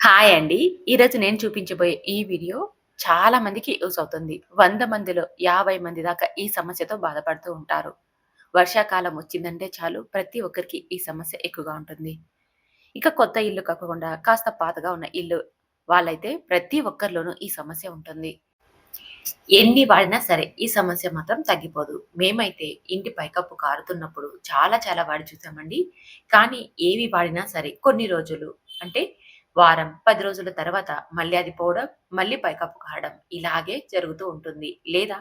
Hi అండి. ఈరోజు నేను చూపించబోయే ఈ వీడియో చాలా మందికి యూజ్ అవుతుంది. వంద మందిలో 50 మంది దాకా ఈ సమస్యతో బాధపడుతూ ఉంటారు. వర్షాకాలం వచ్చిందంటే చాలు ప్రతి ఒక్కరికి ఈ సమస్య ఎక్కువగా ఉంటుంది. ఇక కొత్త ఇల్లు కాకుండా కాస్త పాతగా ఉన్న ఇల్లు వాళ్ళైతే ప్రతి ఒక్కరిలోనూ ఈ సమస్య ఉంటుంది. ఎన్ని వాడినా సరే ఈ సమస్య మాత్రం తగ్గిపోదు. మేమైతే ఇంటి పైకప్పు కారుతున్నప్పుడు చాలా చాలా వాడి చూసామండి. కానీ ఏవి వాడినా సరే కొన్ని రోజులు అంటే వారం, పది రోజుల తర్వాత మళ్ళీ అది పోవడం, మళ్ళీ పైకప్పు కావడం ఇలాగే జరుగుతూ ఉంటుంది. లేదా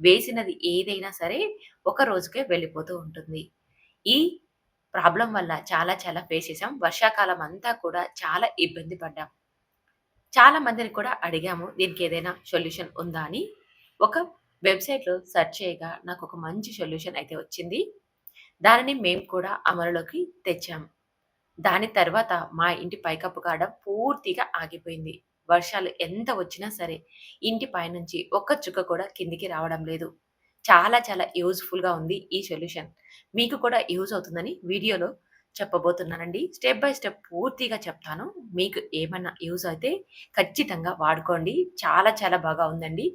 వేసినది ఏదైనా సరే ఒక రోజుకే వెళ్ళిపోతూ ఉంటుంది. ఈ ప్రాబ్లం వల్ల చాలా చాలా ఫేస్ చేసాం. వర్షాకాలం అంతా కూడా చాలా ఇబ్బంది పడ్డాం. చాలా మందిని కూడా అడిగాము దీనికి ఏదైనా సొల్యూషన్ ఉందా అని. ఒక వెబ్‌సైట్‌లో సెర్చ్ చేయగా నాకు ఒక మంచి సొల్యూషన్ అయితే వచ్చింది. దానిని మేము కూడా అమలులోకి తెచ్చాం. దాని తర్వాత మా ఇంటి పైకప్పు కాడ పూర్తిగా ఆగిపోయింది. వర్షాలు ఎంత వచ్చినా సరే ఇంటి పైనుంచి ఒక్క చుక్క కూడా కిందికి రావడం లేదు. చాలా చాలా యూజ్‌ఫుల్‌గా ఉంది ఈ సొల్యూషన్. మీకు కూడా యూజ్ అవుతుందని వీడియోలో చెప్పబోతున్నానండి. స్టెప్ బై స్టెప్ పూర్తిగా చెప్తాను. మీకు ఏమైనా యూజ్ అయితే ఖచ్చితంగా వాడుకోండి. చాలా చాలా బాగా ఉందండి.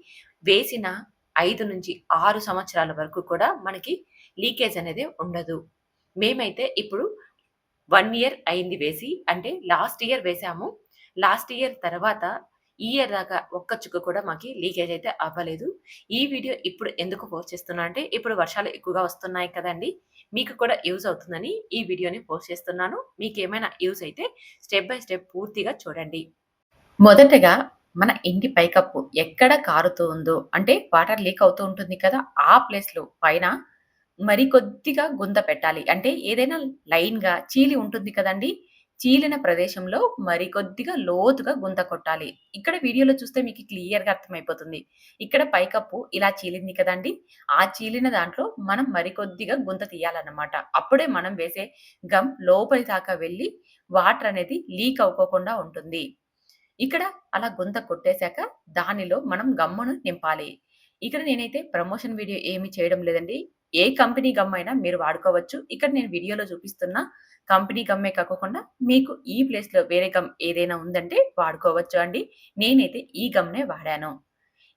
వేసిన 5-6 సంవత్సరాల వరకు కూడా మనకి లీకేజ్ అనేది ఉండదు. మేమైతే ఇప్పుడు వన్ ఇయర్ అయింది వేసి. అంటే లాస్ట్ ఇయర్ వేసాము. లాస్ట్ ఇయర్ తర్వాత ఈ ఇయర్ దాకా ఒక్క చుక్క కూడా మాకి లీకేజ్ అయితే అవ్వలేదు. ఈ వీడియో ఇప్పుడు ఎందుకు పోస్ట్ చేస్తున్నా అంటే ఇప్పుడు వర్షాలు ఎక్కువగా వస్తున్నాయి కదండీ! మీకు కూడా యూజ్ అవుతుందని ఈ వీడియోని పోస్ట్ చేస్తున్నాను. మీకు ఏమైనా యూజ్ అయితే స్టెప్ బై స్టెప్ పూర్తిగా చూడండి. మొదటగా మన ఇంటి పైకప్పు ఎక్కడ కారుతూ ఉందో అంటే వాటర్ లీక్ అవుతూ ఉంటుంది కదా! ఆ ప్లేస్‌లో పైన మరి కొద్దిగా గుంత పెట్టాలి. అంటే ఏదైనా లైన్‌గా చీలి ఉంటుంది కదండి చీలిన ప్రదేశంలో మరి కొద్దిగా లోతుగా గుంత కొట్టాలి. ఇక్కడ వీడియోలో చూస్తే మీకు క్లియర్‌గా అర్థమైపోతుంది. ఇక్కడ పైకప్పు ఇలా చీలింది కదండీ! ఆ చీలిన దాంట్లో మనం మరి కొద్దిగా గుంత తీయాలన్నమాట. అప్పుడే మనం వేసే గమ్ లోపలి దాకా వెళ్ళి వాటర్ అనేది లీక్ అవ్వకుండా ఉంటుంది. ఇక్కడ అలా గుంత కొట్టేశాక దానిలో మనం గమ్మును నింపాలి. ఇక్కడ నేనైతే ప్రమోషన్ వీడియో ఏమి చేయడం లేదండి. ఏ కంపెనీ గమ్ అయినా మీరు వాడుకోవచ్చు. ఇక్కడ నేను వీడియోలో చూపిస్తున్న కంపెనీ గమ్మే కాకుండా మీకు ఈ ప్లేస్‌లో వేరే గమ్ ఏదైనా ఉందంటే వాడుకోవచ్చు అండి. నేనైతే ఈ గమ్‌నే వాడాను.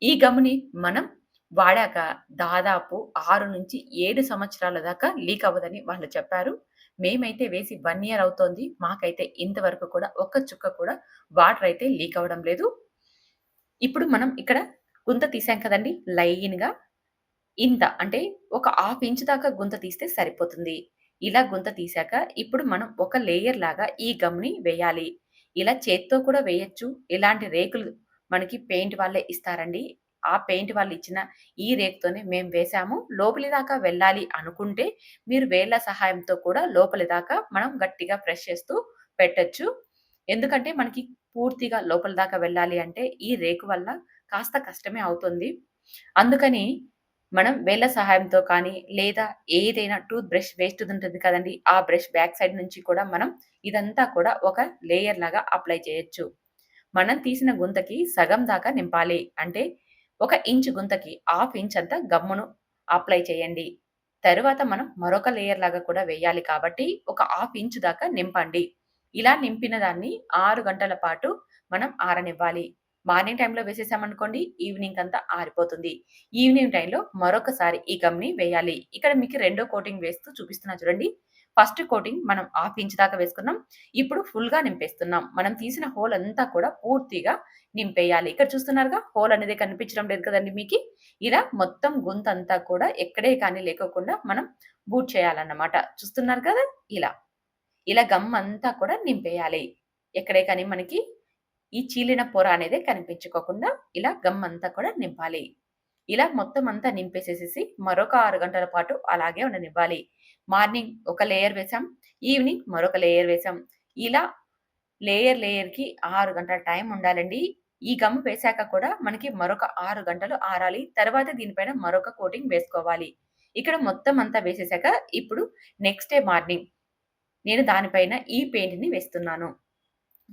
ఈ గమ్‌ని మనం వాడాక దాదాపు 6-7 సంవత్సరాల దాకా లీక్ అవ్వదని వాళ్ళు చెప్పారు. మేమైతే వేసి వన్ ఇయర్ అవుతోంది. మాకైతే ఇంతవరకు కూడా ఒక్క చుక్క కూడా వాటర్ అయితే లీక్ అవ్వడం లేదు. ఇప్పుడు మనం ఇక్కడ గుంత తీసాం కదండీ! లైన్‌గా ఇంత అంటే ఒక హాఫ్ ఇంచ్ దాకా గుంత తీస్తే సరిపోతుంది. ఇలా గుంత తీసాక ఇప్పుడు మనం ఒక లేయర్ లాగా ఈ గమ్‌ని వేయాలి. ఇలా చేత్తో కూడా వేయచ్చు ఇలాంటి రేకులు మనకి పెయింట్ వాళ్ళే ఇస్తారండి. ఆ పెయింట్ వాళ్ళు ఇచ్చిన ఈ రేకుతోనే మేము వేసాము. లోపలి దాకా వెళ్ళాలి అనుకుంటే మీరు వేళ్ళ సహాయంతో కూడా లోపలి దాకా మనం గట్టిగా ప్రెస్ చేస్తూ పెట్టచ్చు ఎందుకంటే మనకి పూర్తిగా లోపలి దాకా వెళ్ళాలి అంటే ఈ రేకు వల్ల కాస్త కష్టమే అవుతుంది. అందుకని మనం వేళ్ళ సహాయంతో కానీ లేదా ఏదైనా టూత్ బ్రష్ వేస్ట్ ఉంటుంది కదండి ఆ బ్రష్ బ్యాక్ సైడ్ నుంచి కూడా మనం ఇదంతా కూడా ఒక లేయర్ లాగా అప్లై చేయొచ్చు. మనం తీసిన గుంతకి సగం దాకా నింపాలి. అంటే ఒక ఇంచ్ గుంతకి హాఫ్ ఇంచ్ అంతా గమ్మును అప్లై చేయండి. తరువాత మనం మరొక లేయర్ లాగా కూడా వేయాలి కాబట్టి ఒక హాఫ్ ఇంచ్ దాకా నింపండి. ఇలా నింపిన దాన్ని ఆరు గంటల పాటు మనం ఆరనివ్వాలి. మార్నింగ్ టైంలో వేసేసామనుకోండి ఈవినింగ్ అంతా ఆరిపోతుంది. ఈవినింగ్ టైంలో మరొకసారి ఈ గమ్‌ని వేయాలి. ఇక్కడ మీకు రెండో కోటింగ్ వేస్తూ చూపిస్తున్నా చూడండి. ఫస్ట్ కోటింగ్ మనం హాఫ్ ఇంచ్ దాకా వేసుకున్నాం. ఇప్పుడు ఫుల్‌గా నింపేస్తున్నాం. మనం తీసిన హోల్ అంతా కూడా పూర్తిగా నింపేయాలి. ఇక్కడ చూస్తున్నారుగా హోల్ అనేది కనిపించడం లేదు కదండీ మీకు ఇలా మొత్తం గుంతంతా కూడా ఎక్కడే కానీ లేకోకుండా మనం బూట్ చేయాలన్నమాట. చూస్తున్నారు కదా! ఇలా. ఇలా గమ్ అంతా కూడా నింపేయాలి. ఎక్కడే కానీ మనకి ఈ చీలిన పొర అనేది కనిపించుకోకుండా ఇలా గమ్ అంతా కూడా నింపాలి. ఇలా మొత్తం అంతా నింపేసేసేసి మరొక ఆరు గంటల పాటు అలాగే ఉండనివ్వాలి. మార్నింగ్ ఒక లేయర్ వేసాం. ఈవినింగ్ మరొక లేయర్ వేసాం. ఇలా లేయర్ లేయర్‌కి ఆరు గంటల టైం ఉండాలండి. ఈ గమ్ వేశాక కూడా మనకి మరొక ఆరు గంటలు ఆరాలి. తర్వాత దీనిపైన మరొక కోటింగ్ వేసుకోవాలి. ఇక్కడ మొత్తం అంతా వేసేసాక ఇప్పుడు నెక్స్ట్ డే మార్నింగ్ నేను దానిపైన ఈ పెయింట్‌ని వేస్తున్నాను.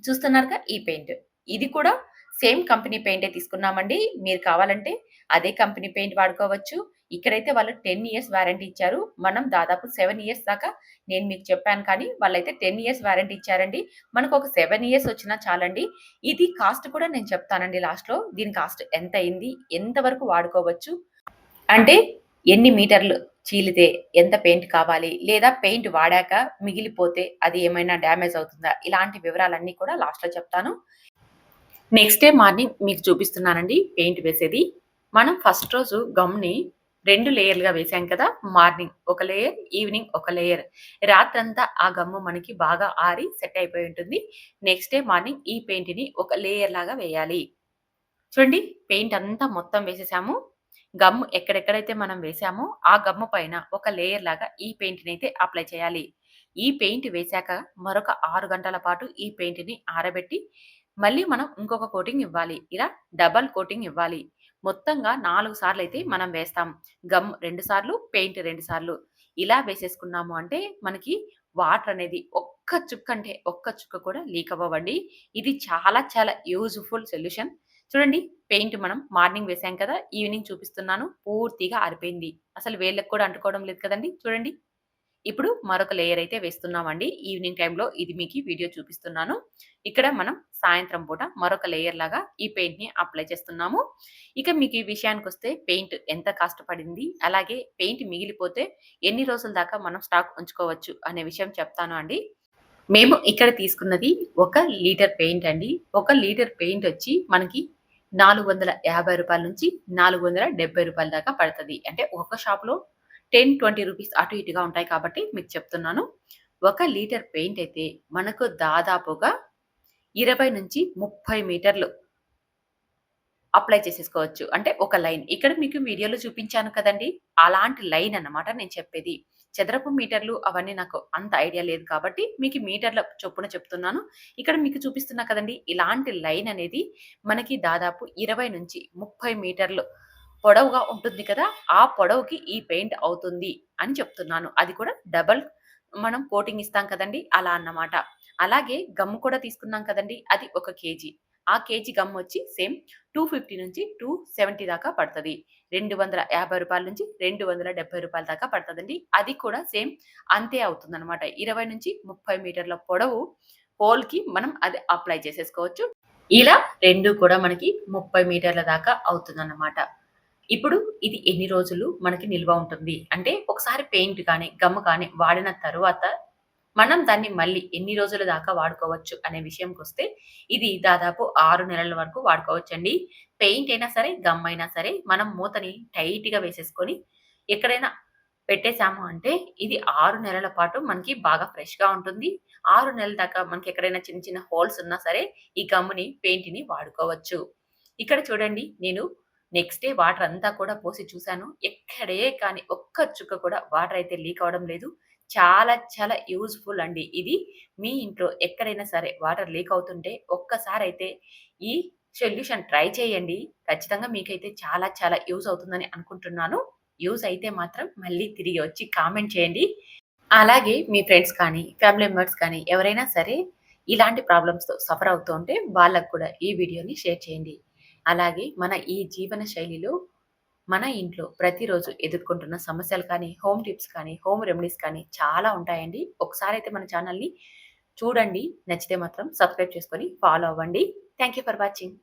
చూస్తున్నారుగా ఈ పెయింట్. ఇది కూడా సేమ్ కంపెనీ పెయింటే తీసుకున్నామండి. మీరు కావాలంటే అదే కంపెనీ పెయింట్ వాడుకోవచ్చు. ఇక్కడైతే వాళ్ళు 10 ఇయర్స్ వారంటీ ఇచ్చారు. మనం దాదాపు సెవెన్ ఇయర్స్ దాకా నేను మీకు చెప్పాను కానీ వాళ్ళైతే 10 ఇయర్స్ వారంటీ ఇచ్చారండి. మనకు ఒక సెవెన్ ఇయర్స్ వచ్చినా చాలండి. ఇది కాస్ట్ కూడా నేను చెప్తానండి లాస్ట్‌లో. దీని కాస్ట్ ఎంతయింది? ఎంత వరకు వాడుకోవచ్చు? అంటే ఎన్ని మీటర్లు చీలితే ఎంత పెయింట్ కావాలి? లేదా పెయింట్ వాడాక మిగిలిపోతే అది ఏమైనా డ్యామేజ్ అవుతుందా? ఇలాంటి వివరాలన్నీ కూడా లాస్ట్‌లో చెప్తాను. నెక్స్ట్ డే మార్నింగ్ మీకు చూపిస్తున్నానండి పెయింట్ వేసేది. మనం ఫస్ట్ రోజు గమ్‌ని రెండు లేయర్‌లుగా వేసాం కదా! మార్నింగ్ ఒక లేయర్, ఈవినింగ్ ఒక లేయర్. రాత్రంతా ఆ గమ్ము మనకి బాగా ఆరి సెట్ అయిపోయి ఉంటుంది. నెక్స్ట్ డే మార్నింగ్ ఈ పెయింట్‌ని ఒక లేయర్ లాగా వేయాలి. చూడండి పెయింట్ అంతా మొత్తం వేసేసాము. గమ్ ఎక్కడెక్కడైతే మనం వేసామో ఆ గమ్ము పైన ఒక లేయర్ లాగా ఈ పెయింట్‌నైతే అప్లై చేయాలి. ఈ పెయింట్ వేశాక మరొక ఆరు గంటల పాటు ఈ పెయింట్‌ని ఆరబెట్టి మళ్ళీ మనం ఇంకొక కోటింగ్ ఇవ్వాలి. ఇలా డబల్ కోటింగ్ ఇవ్వాలి. మొత్తంగా నాలుగు సార్లు అయితే మనం వేస్తాం. గమ్ రెండు సార్లు, పెయింట్ రెండు సార్లు. ఇలా వేసేసుకున్నాము అంటే మనకి వాటర్ అనేది ఒక్క చుక్క అంటే ఒక్క చుక్క కూడా లీక్ అవ్వండి ఇది చాలా చాలా యూజ్‌ఫుల్ సొల్యూషన్. చూడండి పెయింట్ మనం మార్నింగ్ వేసాం కదా! ఈవినింగ్ చూపిస్తున్నాను. పూర్తిగా ఆరిపోయింది. అసలు వేళ్ళకి కూడా అంటుకోవడం లేదు కదండీ! చూడండి. ఇప్పుడు మరొక లేయర్ అయితే వేస్తున్నామండి. ఈవినింగ్ టైంలో ఇది మీకు వీడియో చూపిస్తున్నాను. ఇక్కడ మనం సాయంత్రం పూట మరొక లేయర్ లాగా ఈ పెయింట్‌ని అప్లై చేస్తున్నాము. ఇక మీకు ఈ విషయానికి వస్తే పెయింట్ ఎంత కాస్ట్ పడింది? అలాగే పెయింట్ మిగిలిపోతే ఎన్ని రోజుల దాకా మనం స్టాక్ ఉంచుకోవచ్చు అనే విషయం చెప్తాను అండి. మేము ఇక్కడ తీసుకున్నది ఒక లీటర్ పెయింట్ అండి. ఒక లీటర్ పెయింట్ వచ్చి మనకి నాలుగు వందల యాభై రూపాయల నుంచి నాలుగు వందల డెబ్బై రూపాయల దాకా పడుతుంది అంటే ఒక షాప్‌లో 10, 20 రూపీస్ అటు ఇటుగా ఉంటాయి కాబట్టి మీకు చెప్తున్నాను. ఒక లీటర్ పెయింట్ అయితే మనకు దాదాపుగా 20-30 మీటర్లు అప్లై చేసేసుకోవచ్చు. అంటే ఒక లైన్. ఇక్కడ మీకు వీడియోలో చూపించాను కదండీ! అలాంటి లైన్ అన్నమాట నేను చెప్పేది. చదరపు మీటర్లు అవన్నీ నాకు అంత ఐడియా లేదు కాబట్టి మీకు మీటర్ల చొప్పున చెప్తున్నాను. ఇక్కడ మీకు చూపిస్తున్నా కదండీ! ఇలాంటి లైన్ అనేది మనకి దాదాపు 20-30 మీటర్లు పొడవుగా ఉంటుంది కదా! ఆ పొడవుకి ఈ పెయింట్ అవుతుంది అని చెప్తున్నాను. అది కూడా డబుల్ మనం కోటింగ్ ఇస్తాం కదండీ! అలా అన్నమాట. అలాగే గమ్ కూడా తీసుకున్నాం కదండి అది ఒక కేజీ. ఆ కేజీ గమ్ వచ్చి సేమ్ 250-270 దాకా పడుతుంది రెండు వందల యాభై రూపాయల నుంచి రెండు వందల డెబ్బై రూపాయల దాకా పడుతుందండి అది కూడా సేమ్ అంతే అవుతుందన్నమాట. 20-30 మీటర్ల పొడవు హోల్‌కి మనం అది అప్లై చేసేసుకోవచ్చు. ఇలా రెండు కూడా మనకి 30 మీటర్ల దాకా అవుతుందన్నమాట. ఇప్పుడు ఇది ఎన్ని రోజులు మనకి నిల్వ ఉంటుంది? అంటే ఒకసారి పెయింట్ కానీ, గమ్ కానీ వాడిన తరువాత మనం దాన్ని మళ్ళీ ఎన్ని రోజుల దాకా వాడుకోవచ్చు అనే విషయంకి వస్తే ఇది దాదాపు ఆరు నెలల వరకు వాడుకోవచ్చు అండి పెయింట్ అయినా సరే, గమ్ అయినా సరే మనం మూతని టైట్‌గా వేసేసుకొని ఎక్కడైనా పెట్టేశాము అంటే ఇది ఆరు నెలల పాటు మనకి బాగా ఫ్రెష్‌గా ఉంటుంది. ఆరు నెలల దాకా మనకి ఎక్కడైనా చిన్న చిన్న హోల్స్ ఉన్నా సరే ఈ గమ్‌ని, పెయింట్‌ని వాడుకోవచ్చు. ఇక్కడ చూడండి నేను నెక్స్ట్ డే వాటర్ అంతా కూడా పోసి చూశాను ఎక్కడే కానీ ఒక్క చుక్క కూడా వాటర్ అయితే లీక్ అవ్వడం లేదు. చాలా చాలా యూజ్‌ఫుల్ అండి ఇది. మీ ఇంట్లో ఎక్కడైనా సరే వాటర్ లీక్ అవుతుంటే ఒక్కసారి అయితే ఈ సొల్యూషన్ ట్రై చేయండి. ఖచ్చితంగా మీకైతే చాలా చాలా యూజ్ అవుతుందని అనుకుంటున్నాను. యూజ్ అయితే మాత్రం మళ్ళీ తిరిగి వచ్చి కామెంట్ చేయండి. అలాగే మీ ఫ్రెండ్స్ కానీ, ఫ్యామిలీ మెంబర్స్ కానీ ఎవరైనా సరే ఇలాంటి ప్రాబ్లమ్స్‌తో సఫర్ అవుతూ ఉంటే కూడా ఈ వీడియోని షేర్ చేయండి. అలాగే మన ఈ జీవన శైలిలో మన ఇంట్లో ప్రతిరోజు ఎదుర్కొంటున్న సమస్యలు కానీ, హోమ్ టిప్స్ కానీ, హోమ్ రెమెడీస్ కానీ చాలా ఉంటాయండి. ఒకసారి అయితే మన ఛానల్‌ని చూడండి. నచ్చితే మాత్రం సబ్స్క్రైబ్ చేసుకొని ఫాలో అవ్వండి. Thank you for watching.